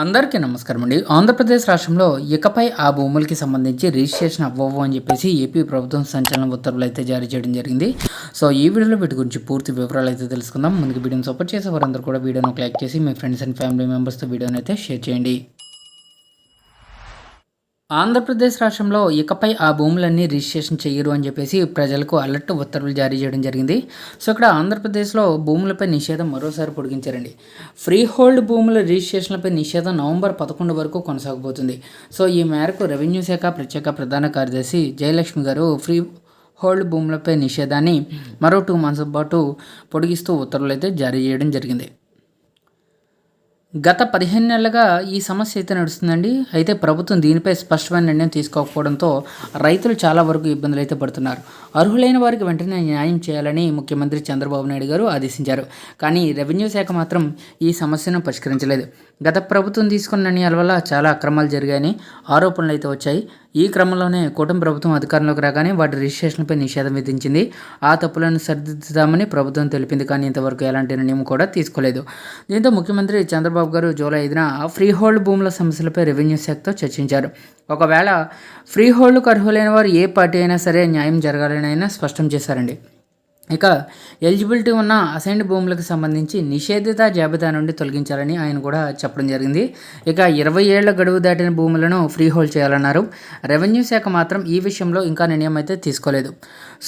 అందరికీ నమస్కారం అండి. ఆంధ్రప్రదేశ్ రాష్ట్రంలో ఇకపై ఆ భూములకి సంబంధించి రిజిస్ట్రేషన్ అవ్వవు అని చెప్పేసి ఏపీ ప్రభుత్వం సంచలన ఉత్తర్వులు అయితే జారీ చేయడం జరిగింది. సో ఈ వీడియోలో వీటి గురించి పూర్తి వివరాలు అయితే తెలుసుకుందాం. ముందుకు వీడియోని సపోర్ట్ చేసే వారందరూ కూడా వీడియోను క్లిక్ చేసి మీ ఫ్రెండ్స్ అండ్ ఫ్యామిలీ మెంబర్స్తో వీడియోని అయితే షేర్ చేయండి. ఆంధ్రప్రదేశ్ రాష్ట్రంలో ఇకపై ఆ భూములన్నీ రిజిస్ట్రేషన్ చేయరు అని చెప్పేసి ప్రజలకు అలర్ట్ ఉత్తర్వులు జారీ చేయడం జరిగింది. సో ఇక్కడ ఆంధ్రప్రదేశ్లో భూములపై నిషేధం మరోసారి పొడిగించారండి. ఫ్రీ హోల్డ్ భూముల రిజిస్ట్రేషన్లపై నిషేధం నవంబర్ పదకొండు వరకు కొనసాగబోతుంది. సో ఈ మేరకు రెవెన్యూ శాఖ ప్రత్యేక ప్రధాన కార్యదర్శి జయలక్ష్మి గారు ఫ్రీ హోల్డ్ భూములపై నిషేధాన్ని మరో టూ మంత్స్ పాటు పొడిగిస్తూ ఉత్తర్వులు అయితే జారీ చేయడం జరిగింది. గత పదిహేను నెలలుగా ఈ సమస్య అయితే నడుస్తుందండి. అయితే ప్రభుత్వం దీనిపై స్పష్టమైన నిర్ణయం తీసుకోకపోవడంతో రైతులు చాలా వరకు ఇబ్బందులు అయితే పడుతున్నారు. అర్హులైన వారికి వెంటనే న్యాయం చేయాలని ముఖ్యమంత్రి చంద్రబాబు నాయుడు గారు ఆదేశించారు. కానీ రెవెన్యూ శాఖ మాత్రం ఈ సమస్యను పరిష్కరించలేదు. గత ప్రభుత్వం తీసుకున్న నిర్ణయాల వల్ల చాలా అక్రమాలు జరిగాయని ఆరోపణలు అయితే వచ్చాయి. ఈ క్రమంలోనే కూటమి ప్రభుత్వం అధికారంలోకి రాగానే వాటి రిజిస్ట్రేషన్పై నిషేధం విధించింది. ఆ తప్పులను సరిదిద్దుతామని ప్రభుత్వం తెలిపింది కానీ ఇంతవరకు ఎలాంటి నిర్ణయం కూడా తీసుకోలేదు. దీంతో ముఖ్యమంత్రి చంద్రబాబు గారు జూలై ఐదున ఫ్రీ హోల్డ్ భూముల సమస్యలపై రెవెన్యూ శాఖతో చర్చించారు. ఒకవేళ ఫ్రీ హోల్డ్కు అర్హులైన వారు ఏ పార్టీ అయినా సరే న్యాయం జరగాలని అయినా స్పష్టం చేశారండి. ఇక ఎలిజిబిలిటీ ఉన్న అసైన్డ్ భూములకు సంబంధించి నిషేధిత జాబితా నుండి తొలగించాలని ఆయన కూడా చెప్పడం జరిగింది. ఇక ఇరవై ఏళ్ళ గడువు దాటిన భూములను ఫ్రీ హోల్డ్ చేయాలన్నారు. రెవెన్యూ శాఖ మాత్రం ఈ విషయంలో ఇంకా నిర్ణయం అయితే తీసుకోలేదు.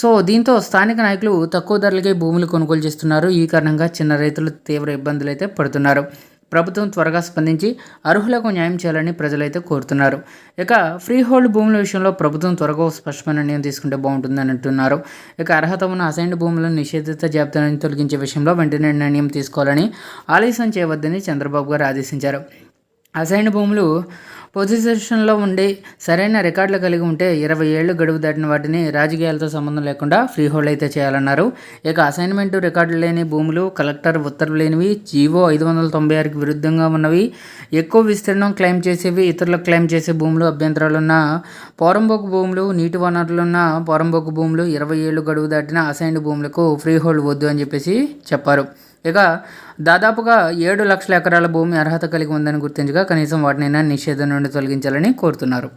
సో దీంతో స్థానిక నాయకులు తక్కువ ధరలకే భూములు కొనుగోలు చేస్తున్నారు. ఈ కారణంగా చిన్న రైతులు తీవ్ర ఇబ్బందులు అయితే పడుతున్నారు. ప్రభుత్వం త్వరగా స్పందించి అర్హులకు న్యాయం చేయాలని ప్రజలైతే కోరుతున్నారు. ఇక ఫ్రీ హోల్డ్ భూముల విషయంలో ప్రభుత్వం త్వరగా స్పష్టమైన నిర్ణయం తీసుకుంటే బాగుంటుందని అంటున్నారు. ఇక అర్హత ఉన్న అసైన్డ్ భూములను నిషేధిత జాబితా నుంచి తొలగించే విషయంలో వెంటనే నిర్ణయం తీసుకోవాలని ఆలస్యం చేయవద్దని చంద్రబాబు గారు ఆదేశించారు. అసైన్ భూములు పొజిషన్లో ఉండి సరైన రికార్డులు కలిగి ఉంటే ఇరవై ఏళ్ళు గడువు దాటిన వాటిని రాజకీయాలతో సంబంధం లేకుండా ఫ్రీ హోల్డ్ అయితే చేయాలన్నారు. ఇక అసైన్మెంట్ రికార్డులు లేని భూములు కలెక్టర్ ఉత్తర్వు లేనివి జీవో ఐదు వందల తొంభై ఆరుకి విరుద్ధంగా ఉన్నవి ఎక్కువ విస్తీర్ణం క్లెయిమ్ చేసేవి ఇతరులకు క్లెయిమ్ చేసే భూములు అభ్యంతరాలున్న పోరంబోకు భూములు నీటి వనరులున్న పోరంబోకు భూములు ఇరవై ఏళ్ళు గడువు దాటిన అసైన్డ్ భూములకు ఫ్రీ హోల్డ్ వద్దు అని చెప్పేసి చెప్పారు. ఇక దాదాపుగా ఏడు లక్షల ఎకరాల భూమి అర్హత కలిగి ఉందని గుర్తించగా కనీసం వాటినైనా నిషేధం నుండి తొలగించాలని కోరుతున్నారు.